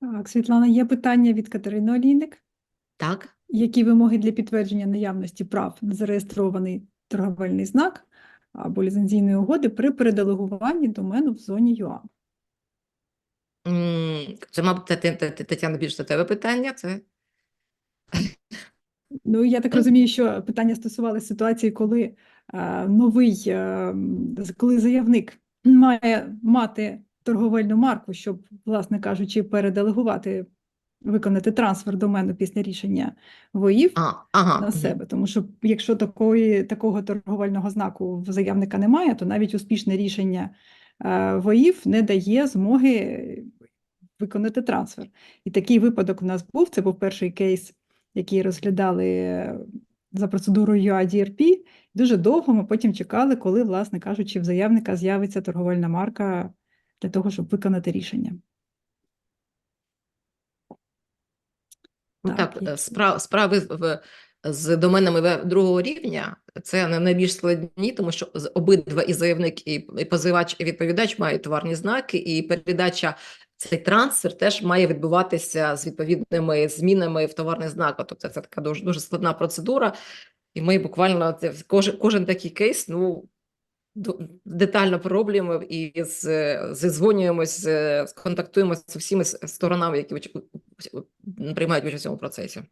Так, Світлана, є питання від Катерини Олійник. Так. Які вимоги для підтвердження наявності прав на зареєстрований торговельний знак або ліцензійної угоди при переделегуванні домену в зоні ЮА? Це, мабуть, Тет- Тет- Тетяна, більше до тебе питання. Це Ну, я так розумію, що питання стосувалося ситуації, коли е, новий, е, коли заявник має мати торговельну марку, щоб, власне кажучи, переделегувати, виконати трансфер домену після рішення ВОІВ а, ага. на себе. Тому що якщо такої, такого торговельного знаку в заявника немає, то навіть успішне рішення е, ВОІВ не дає змоги виконати трансфер. І такий випадок у нас був. Це був перший кейс, який розглядали е, за процедурою UADRP. Дуже довго ми потім чекали, коли, власне кажучи, в заявника з'явиться торговельна марка для того, щоб виконати рішення. Ну, Так, так, е, справ, справи в, з доменами другого рівня це не найбільш складні, тому що обидва і заявник, і, і позивач, і відповідач мають товарні знаки, і передача цей трансфер теж має відбуватися з відповідними змінами в товарний знак. Тобто це така дуже дуже складна процедура, і ми буквально це кожен, кожен такий кейс, ну. Детально пророблюємо і зізвонюємось, контактуємося з усіми сторонами, які приймають участь у цьому процесі.